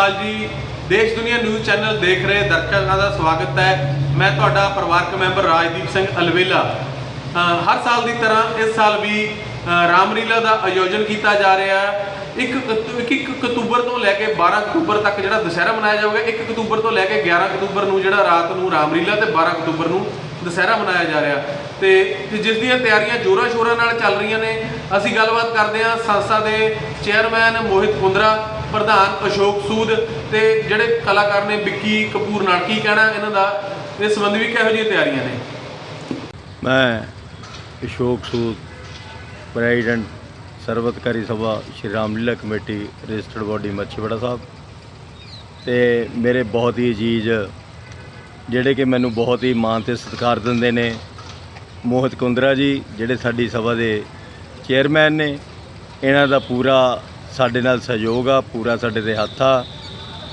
ਅਕਾਲ ਜੀ। ਦੇਸ਼ ਦੁਨੀਆ ਨਿਊਜ਼ ਚੈਨਲ ਦੇਖ ਰਹੇ ਦਰਸ਼ਕਾਂ ਦਾ ਸਵਾਗਤ ਹੈ। ਮੈਂ ਤੁਹਾਡਾ ਪਰਿਵਾਰਕ ਮੈਂਬਰ ਰਾਜਦੀਪ ਸਿੰਘ ਅਲਵੇਲਾ। ਹਰ ਸਾਲ ਦੀ ਤਰ੍ਹਾਂ ਇਸ ਸਾਲ ਵੀ ਅ, ਦਾ ਆਯੋਜਨ ਕੀਤਾ ਜਾ ਰਿਹਾ ਹੈ। ਇੱਕ ਅਕਤੂਬਰ ਤੋਂ ਲੈ ਕੇ 12 ਅਕਤੂਬਰ ਤੱਕ ਜਿਹੜਾ ਦੁਸਹਿਰਾ ਮਨਾਇਆ ਜਾਊਗਾ 1 ਅਕਤੂਬਰ ਤੋਂ ਲੈ ਕੇ 11 ਅਕਤੂਬਰ ਨੂੰ ਜਿਹੜਾ ਰਾਤ ਨੂੰ ਰਾਮਲੀਲਾ ਤੇ 12 ਅਕਤੂਬਰ ਨੂੰ ਦੁਸਹਿਰਾ ਮਨਾਇਆ ਜਾ ਰਿਹਾ। ਤੇ ਜਿਸ ਦੀਆਂ ਤਿਆਰੀਆਂ ਜੋਰਾਂ ਸ਼ੋਰਾਂ ਨਾਲ ਚੱਲ ਰਹੀਆਂ ਨੇ ਅਸੀਂ ਗੱਲਬਾਤ ਕਰਦੇ ਹਾਂ ਸੰਸਥਾ ਦੇ ਚੇਅਰਮੈਨ ਮੋਹਿਤ ਕੁੰਦਰਾ ਪ੍ਰਧਾਨ ਅਸ਼ੋਕ ਸੂਦ ਤੇ ਜਿਹੜੇ ਕਲਾਕਾਰ ਨੇ ਵਿੱਕੀ ਕਪੂਰ ਨਾਲ, ਕੀ ਕਹਿਣਾ ਇਹਨਾਂ ਦਾ? ਇਸ ਸੰਬੰਧੀ ਵੀ ਕਿਹੋ ਜਿਹੀਆਂ ਤਿਆਰੀਆਂ ਨੇ? ਮੈਂ Ashok Sood, president, Sarbatkari Sabha, Shri Ramlila committee, registered body Machhiwara Sahib ਤੇ ਮੇਰੇ ਬਹੁਤ ਹੀ ਅਜੀਜ਼ ਜਿਹੜੇ ਕਿ ਮੈਨੂੰ ਬਹੁਤ ਹੀ ਮਾਣ ਤੇ ਸਤਿਕਾਰ ਦਿੰਦੇ ਨੇ। ਮੋਹਿਤ ਕੁੰਦਰਾ ਜੀ, ਜਿਹੜੇ ਸਾਡੀ ਸਭਾ ਦੇ ਚੇਅਰਮੈਨ ਨੇ, ਇਹਨਾਂ ਦਾ ਪੂਰਾ ਸਾਡੇ ਨਾਲ ਸਹਿਯੋਗ ਆ, ਪੂਰਾ ਸਾਡੇ ਦੇ ਹੱਥ ਆ।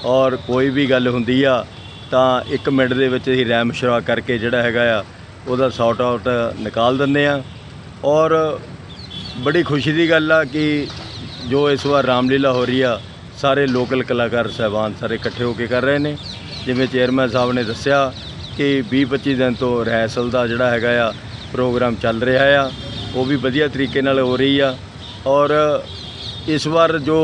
ਔਰ ਕੋਈ ਵੀ ਗੱਲ ਹੁੰਦੀ ਆ, ਤਾਂ 1 ਮਿੰਟ ਦੇ ਵਿੱਚ ਅਸੀਂ ਰੈਮ ਸ਼ਰਾ ਕਰਕੇ ਜਿਹੜਾ ਹੈਗਾ ਆ, ਉਹਦਾ ਸੌਟ ਆਊਟ ਨਿਕਾਲ ਦਿੰਦੇ ਆ। ਔਰ ਬੜੀ ਖੁਸ਼ੀ ਦੀ ਗੱਲ ਆ ਕਿ ਜੋ ਇਸ ਵਾਰ ਰਾਮਲੀਲਾ ਹੋ ਰਹੀ ਆ, ਸਾਰੇ ਲੋਕਲ ਕਲਾਕਾਰ ਸਹਿਬਾਨ ਸਾਰੇ ਇਕੱਠੇ ਹੋ ਕੇ ਕਰ ਰਹੇ ਨੇ। ਜਿਵੇਂ ਚੇਅਰਮੈਨ ਸਾਹਿਬ ਨੇ ਦੱਸਿਆ ਕਿ 20-25 ਦਿਨ ਤੋਂ ਰਿਹਰਸਲ ਦਾ ਜਿਹੜਾ ਹੈਗਾ ਆ ਪ੍ਰੋਗਰਾਮ ਚੱਲ ਰਿਹਾ ਆ, ਉਹ ਵੀ ਵਧੀਆ ਤਰੀਕੇ ਨਾਲ ਹੋ ਰਹੀ ਆ। ਔਰ ਇਸ ਵਾਰ ਜੋ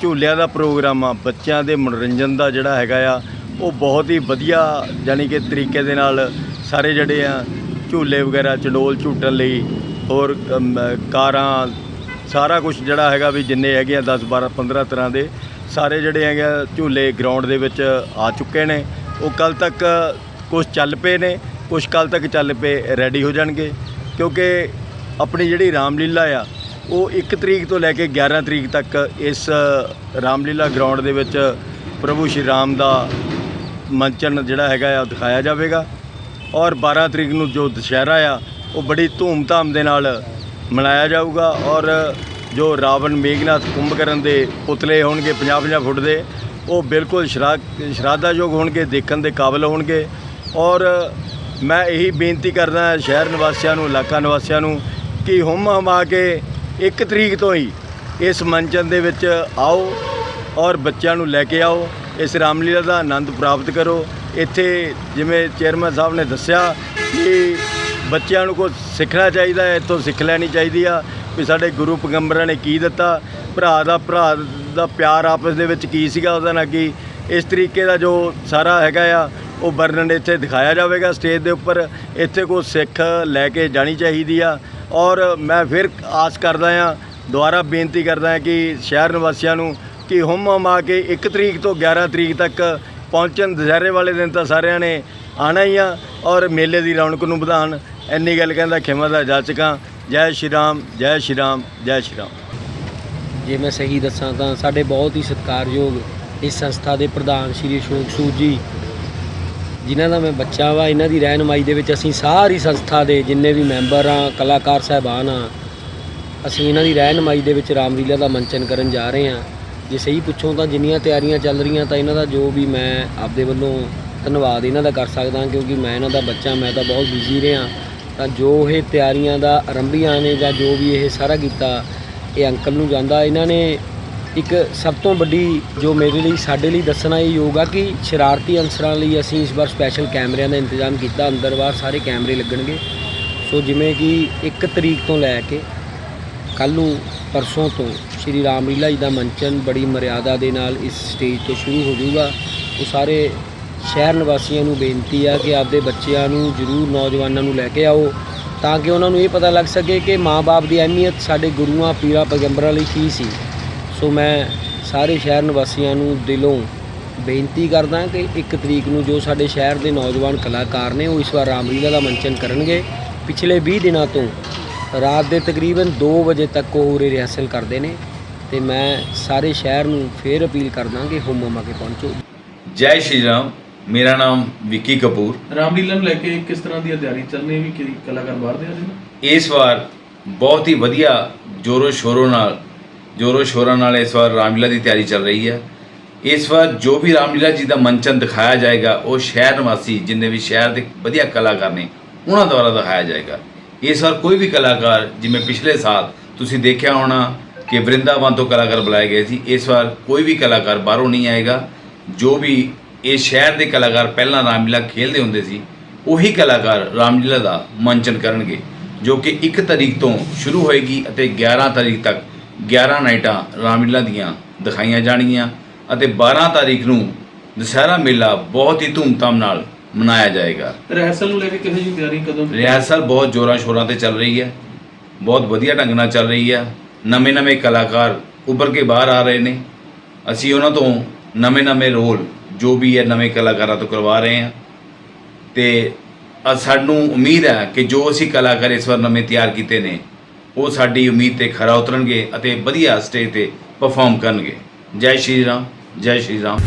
ਝੂਲਿਆਂ ਦਾ ਪ੍ਰੋਗਰਾਮ ਆ, ਬੱਚਿਆਂ ਦੇ ਮਨੋਰੰਜਨ ਦਾ ਜਿਹੜਾ ਹੈਗਾ ਆ, ਉਹ ਬਹੁਤ ਹੀ ਵਧੀਆ ਯਾਨੀ ਕਿ ਤਰੀਕੇ ਦੇ ਨਾਲ ਸਾਰੇ ਜਿਹੜੇ ਆ ਝੂਲੇ ਵਗੈਰਾ, ਚੰਡੋਲ ਝੂਟਣ ਲਈ ਹੋਰ ਕਾਰਾਂ, ਸਾਰਾ ਕੁਝ ਜਿਹੜਾ ਹੈਗਾ ਵੀ ਜਿੰਨੇ ਹੈਗੇ ਆ 10 12 15 ਤਰ੍ਹਾਂ ਦੇ ਸਾਰੇ ਜਿਹੜੇ ਹੈਗੇ ਆ ਝੂਲੇ ਗਰਾਊਂਡ ਦੇ ਵਿੱਚ ਆ ਚੁੱਕੇ ਨੇ। ਉਹ ਕੱਲ ਤੱਕ ਕੁਝ ਚੱਲ ਪਏ ਨੇ ਕੁਝ ਕੱਲ ਤੱਕ ਚੱਲ ਪਏ ਰੈਡੀ ਹੋ ਜਾਣਗੇ ਕਿਉਂਕਿ ਆਪਣੀ ਜਿਹੜੀ ਰਾਮਲੀਲਾ ਆ ਉਹ 1 ਤਰੀਕ ਤੋਂ ਲੈ ਕੇ 11 ਤਰੀਕ ਤੱਕ ਇਸ ਰਾਮਲੀਲਾ ਗਰਾਊਂਡ ਦੇ ਵਿੱਚ ਪ੍ਰਭੂ ਸ਼੍ਰੀ ਰਾਮ ਦਾ ਮੰਚਨ ਜਿਹੜਾ ਹੈਗਾ ਆ ਦਿਖਾਇਆ ਜਾਵੇਗਾ। ਔਰ 12 ਤਰੀਕ ਨੂੰ ਜੋ ਦੁਸ਼ਹਿਰਾ ਆ, ਉਹ ਬੜੀ ਧੂਮ-ਧਾਮ ਦੇ ਨਾਲ ਮਨਾਇਆ ਜਾਊਗਾ। ਔਰ ਜੋ ਰਾਵਣ ਮੇਘਨਾਥ ਕੁੰਭਕਰਨ ਦੇ ਪੁਤਲੇ ਹੋਣਗੇ 50-50 ਫੁੱਟ ਦੇ, ਉਹ ਬਿਲਕੁਲ ਸ਼ਰਾ, ਸ਼ਰਾਧਾਯੋਗ ਹੋਣਗੇ, ਦੇਖਣ ਦੇ ਕਾਬਿਲ ਹੋਣਗੇ। ਔਰ ਮੈਂ ਇਹੀ ਬੇਨਤੀ ਕਰਦਾ ਸ਼ਹਿਰ ਨਿਵਾਸੀਆਂ ਨੂੰ, ਇਲਾਕਾ ਨਿਵਾਸੀਆਂ ਨੂੰ, ਕਿ ਹੁਮ ਹਮਾ ਕੇ 1 ਤਰੀਕ ਤੋਂ ਹੀ ਇਸ ਮੰਚਨ ਦੇ ਵਿੱਚ ਆਓ ਔਰ ਬੱਚਿਆਂ ਨੂੰ ਲੈ ਕੇ ਆਓ। ਇਸ ਰਾਮਲੀਲਾ ਦਾ ਆਨੰਦ ਪ੍ਰਾਪਤ ਕਰੋ। ਇੱਥੇ ਜਿਵੇਂ ਚੇਅਰਮੈਨ ਸਾਹਿਬ ਨੇ ਦੱਸਿਆ ਕਿ ਬੱਚਿਆਂ ਨੂੰ ਕੁਝ ਸਿੱਖਣਾ ਚਾਹੀਦਾ ਹੈ, ਇੱਥੋਂ ਸਿੱਖ ਲੈਣੀ ਚਾਹੀਦੀ ਆ। ਵੀ ਸਾਡੇ ਗੁਰੂ ਪੈਗੰਬਰਾਂ ਨੇ ਕੀ ਦਿੱਤਾ? ਭਰਾ ਦਾ ਭਰਾ ਦਾ ਪਿਆਰ ਆਪਸ ਦੇ ਵਿੱਚ ਕੀ ਸੀਗਾ ਉਹਦਾ ਨਾਲ ਕੀ? ਇਸ ਤਰੀਕੇ ਦਾ ਜੋ ਸਾਰਾ ਹੈਗਾ ਆ, ਉਹ ਵਰਣਨ ਇੱਥੇ ਦਿਖਾਇਆ ਜਾਵੇਗਾ ਸਟੇਜ ਦੇ ਉੱਪਰ। ਇੱਥੇ ਕੋਈ ਸਿੱਖ ਲੈ ਕੇ ਜਾਣੀ ਚਾਹੀਦੀ ਆ। ਔਰ ਮੈਂ ਫਿਰ ਆਸ ਕਰਦਾ ਹਾਂ, ਦੁਬਾਰਾ ਬੇਨਤੀ ਕਰਦਾ ਹਾਂ ਕਿ ਸ਼ਹਿਰ ਨਿਵਾਸੀਆਂ ਨੂੰ ਕਿ ਹੁਮ ਆ ਕੇ 1 ਤਰੀਕ ਤੋਂ 11 ਤਰੀਕ ਤੱਕ ਪਹੁੰਚਣ ਦੁਸਹਿਰੇ ਵਾਲੇ ਦਿਨ ਤਾਂ ਸਾਰਿਆਂ ਨੇ ਆਣਾ ਹੀ ਆ ਔਰ ਮੇਲੇ ਦੀ ਰੌਣਕ ਨੂੰ ਵਧਾਉਣ। ਇੰਨੀ ਗੱਲ ਕਹਿੰਦਾ ਖਿਮਾ ਦਾ ਜਾਚਕਾਂ ਜੈ ਸ਼੍ਰੀ ਰਾਮ, ਜੈ ਸ਼੍ਰੀ ਰਾਮ, ਜੈ ਸ਼੍ਰੀ ਰਾਮ। ਜੇ ਮੈਂ ਸਹੀ ਦੱਸਾਂ ਤਾਂ ਸਾਡੇ ਬਹੁਤ ਹੀ ਸਤਿਕਾਰਯੋਗ ਇਸ ਸੰਸਥਾ ਦੇ ਪ੍ਰਧਾਨ ਸ਼੍ਰੀ ਅਸ਼ੋਕ ਸੂਦ ਜੀ ਜਿਨ੍ਹਾਂ ਦਾ ਮੈਂ ਬੱਚਾ ਵਾ, ਇਹਨਾਂ ਦੀ ਰਹਿਨਮਾਈ ਦੇ ਵਿੱਚ ਅਸੀਂ ਸਾਰੀ ਸੰਸਥਾ ਦੇ ਜਿੰਨੇ ਵੀ ਮੈਂਬਰ ਆ, ਕਲਾਕਾਰ ਸਹਿਬਾਨ ਆ, ਅਸੀਂ ਇਹਨਾਂ ਦੀ ਰਹਿਨਮਾਈ ਦੇ ਵਿੱਚ ਰਾਮਲੀਲਾ ਦਾ ਮੰਚਨ ਕਰਨ ਜਾ ਰਹੇ ਹਾਂ ਜੇ ਸਹੀ ਪੁੱਛੋ ਤਾਂ ਜਿੰਨੀਆਂ ਤਿਆਰੀਆਂ ਚੱਲ ਰਹੀਆਂ ਤਾਂ ਇਹਨਾਂ ਦਾ ਜੋ ਵੀ ਮੈਂ ਆਪਦੇ ਵੱਲੋਂ ਧੰਨਵਾਦ ਇਹਨਾਂ ਦਾ ਕਰ ਸਕਦਾ ਕਿਉਂਕਿ ਮੈਂ ਇਹਨਾਂ ਦਾ ਬੱਚਾ, ਮੈਂ ਤਾਂ ਬਹੁਤ ਬਿਜ਼ੀ ਰਿਹਾ। ਤਾਂ ਜੋ ਇਹ ਤਿਆਰੀਆਂ ਦਾ ਆਰੰਭੀਆਂ ਨੇ ਜਾਂ ਜੋ ਵੀ ਇਹ ਸਾਰਾ ਕੀਤਾ, ਇਹ ਅੰਕਲ ਨੂੰ ਜਾਂਦਾ। ਇਹਨਾਂ ਨੇ ਇੱਕ ਸਭ ਤੋਂ ਵੱਡੀ ਜੋ ਮੇਰੇ ਲਈ, ਸਾਡੇ ਲਈ ਦੱਸਣਾ ਇਹ ਯੋਗ ਆ ਕਿ ਸ਼ਰਾਰਤੀ ਅਨਸਰਾਂ ਲਈ ਅਸੀਂ ਇਸ ਵਾਰ ਸਪੈਸ਼ਲ ਕੈਮਰਿਆਂ ਦਾ ਇੰਤਜ਼ਾਮ ਕੀਤਾ। ਅੰਦਰ ਬਾਹਰ ਸਾਰੇ ਕੈਮਰੇ ਲੱਗਣਗੇ। ਸੋ ਜਿਵੇਂ ਕਿ 1 ਤਰੀਕ ਤੋਂ ਲੈ ਕੇ ਕੱਲ ਨੂੰ ਪਰਸੋਂ ਤੋਂ ਸ਼੍ਰੀ ਰਾਮਲੀਲਾ ਜੀ ਦਾ ਮੰਚਨ ਬੜੀ ਮਰਿਆਦਾ ਦੇ ਨਾਲ ਇਸ ਸਟੇਜ ਤੋਂ ਸ਼ੁਰੂ ਹੋ ਜਾਊਗਾ। ਉਹ ਸਾਰੇ ਸ਼ਹਿਰ ਨਿਵਾਸੀਆਂ ਨੂੰ ਬੇਨਤੀ ਆ ਕਿ ਆਪਦੇ ਬੱਚਿਆਂ ਨੂੰ, ਜ਼ਰੂਰ ਨੌਜਵਾਨਾਂ ਨੂੰ ਲੈ ਕੇ ਆਓ, ਤਾਂ ਕਿ ਉਹਨਾਂ ਨੂੰ ਇਹ ਪਤਾ ਲੱਗ ਸਕੇ ਕਿ ਮਾਂ-ਬਾਪ ਦੀ ਅਹਿਮੀਅਤ ਸਾਡੇ ਗੁਰੂਆਂ, ਪੀਰਾਂ, ਪੈਗੰਬਰਾਂ ਲਈ ਕੀ ਸੀ। ਸੋ ਮੈਂ ਸਾਰੇ ਸ਼ਹਿਰ ਨਿਵਾਸੀਆਂ ਨੂੰ ਦਿਲੋਂ ਬੇਨਤੀ ਕਰਦਾ ਕਿ 1 ਤਰੀਕ ਨੂੰ ਜੋ ਸਾਡੇ ਸ਼ਹਿਰ ਦੇ ਨੌਜਵਾਨ ਕਲਾਕਾਰ ਨੇ ਉਹ ਇਸ ਵਾਰ ਰਾਮਲੀਲਾ ਦਾ ਮੰਚਨ ਕਰਨਗੇ। ਪਿਛਲੇ 20 ਦਿਨਾਂ ਤੋਂ ਰਾਤ ਦੇ ਤਕਰੀਬਨ 2 ਵਜੇ ਤੱਕ ਉਹ ਉਰੇ ਰਿਹਰਸਲ ਕਰਦੇ ਨੇ ਤੇ ਮੈਂ ਸਾਰੇ ਸ਼ਹਿਰ ਨੂੰ ਫੇਰ ਅਪੀਲ ਕਰਦਾ ਕਿ ਹੁਮ ਹੁਮਾ ਕੇ ਪਹੁੰਚੋ। ਜੈ ਸ਼੍ਰੀ ਰਾਮ ਮੇਰਾ ਨਾਮ ਵਿੱਕੀ ਕਪੂਰ। ਰਾਮਲੀਲਾ ਨੂੰ ਲੈ ਕੇ ਕਿਸ ਤਰ੍ਹਾਂ ਦੀ ਤਿਆਰੀ ਚੱਲਣੀ ਵੀ ਕਿ ਕਲਾਕਾਰ ਬਾਹਰ ਦੇ ਆ ਰਹੇ ਨੇ? ਇਸ ਵਾਰ ਬਹੁਤ ਹੀ ਵਧੀਆ ਜੋਰੋ ਸ਼ੋਰੋ ਨਾਲ ਜੋਰੋ ਸ਼ੋਰਾਂ ਨਾਲ ਇਸ ਵਾਰ ਰਾਮਲੀਲਾ ਦੀ ਤਿਆਰੀ ਚੱਲ ਰਹੀ ਹੈ। ਇਸ ਵਾਰ ਜੋ ਵੀ ਰਾਮਲੀਲਾ ਜੀ ਦਾ ਮੰਚਨ ਦਿਖਾਇਆ ਜਾਏਗਾ, ਉਹ ਸ਼ਹਿਰ ਨਿਵਾਸੀ, ਜਿੰਨੇ ਵੀ ਸ਼ਹਿਰ ਦੇ ਵਧੀਆ ਕਲਾਕਾਰ ਨੇ, ਉਹਨਾਂ ਦੁਆਰਾ ਦਿਖਾਇਆ ਜਾਏਗਾ। ਇਸ ਵਾਰ ਕੋਈ ਵੀ ਕਲਾਕਾਰ, ਜਿਵੇਂ ਪਿਛਲੇ ਸਾਲ ਤੁਸੀਂ ਦੇਖਿਆ ਹੋਣਾ ਕਿ ਵਰਿੰਦਾਵਨ ਤੋਂ ਕਲਾਕਾਰ ਬੁਲਾਏ ਗਏ ਸੀ, ਇਸ ਵਾਰ ਕੋਈ ਵੀ ਕਲਾਕਾਰ ਬਾਹਰੋਂ ਨਹੀਂ ਆਏਗਾ। ਜੋ ਵੀ ਇਹ ਸ਼ਹਿਰ ਦੇ ਕਲਾਕਾਰ ਪਹਿਲਾਂ ਰਾਮਲੀਲਾ ਖੇਡਦੇ ਹੁੰਦੇ ਸੀ, ਉਹੀ ਕਲਾਕਾਰ ਰਾਮਲੀਲਾ ਦਾ ਮੰਚਨ ਕਰਨਗੇ, ਜੋ ਕਿ 1 ਤਰੀਕ ਤੋਂ ਸ਼ੁਰੂ ਹੋਏਗੀ ਅਤੇ 11 ਤਰੀਕ ਤੱਕ 11 ਨਾਈਟਾਂ ਰਾਮਲੀਲਾ ਦੀਆਂ ਦਿਖਾਈਆਂ ਜਾਣਗੀਆਂ ਅਤੇ 12 ਤਾਰੀਖ ਨੂੰ ਦੁਸਹਿਰਾ ਮੇਲਾ ਬਹੁਤ ਹੀ ਧੂਮਧਾਮ ਨਾਲ ਮਨਾਇਆ ਜਾਏਗਾ। ਰਿਹਰਸਲ ਨੂੰ ਲੈ ਕੇ ਕਿਹੋ ਜਿਹੀ ਤਿਆਰੀ ਕਦੋਂ ਰਿਹਰਸਲ ਬਹੁਤ ਜ਼ੋਰਾਂ ਸ਼ੋਰਾਂ ਤੇ ਚੱਲ ਰਹੀ ਹੈ। ਬਹੁਤ ਵਧੀਆ ਢੰਗ ਨਾਲ ਚੱਲ ਰਹੀ ਹੈ। ਨਵੇਂ-ਨਵੇਂ ਕਲਾਕਾਰ ਉੱਭਰ ਕੇ ਬਾਹਰ ਆ ਰਹੇ ਨੇ। ਅਸੀਂ ਉਹਨਾਂ ਤੋਂ ਨਵੇਂ-ਨਵੇਂ ਰੋਲ ਜੋ ਵੀ ਹੈ ਨਵੇਂ ਕਲਾਕਾਰਾਂ ਤੋਂ ਕਰਵਾ ਰਹੇ ਹਾਂ। ਤੇ ਸਾਨੂੰ ਉਮੀਦ ਹੈ ਕਿ ਜੋ ਅਸੀਂ ਕਲਾਕਾਰ ਇਸ ਵਾਰ ਨਵੇਂ ਤਿਆਰ ਕੀਤੇ ਨੇ ਉਹ ਸਾਡੀ ਉਮੀਦ ਤੇ ਖਰਾ ਉਤਰਨਗੇ ਅਤੇ ਵਧੀਆ ਸਟੇਜ ਤੇ ਪਰਫਾਰਮ ਕਰਨਗੇ। ਜੈ ਸ਼੍ਰੀ ਰਾਮ, ਜੈ ਸ਼੍ਰੀ ਰਾਮ।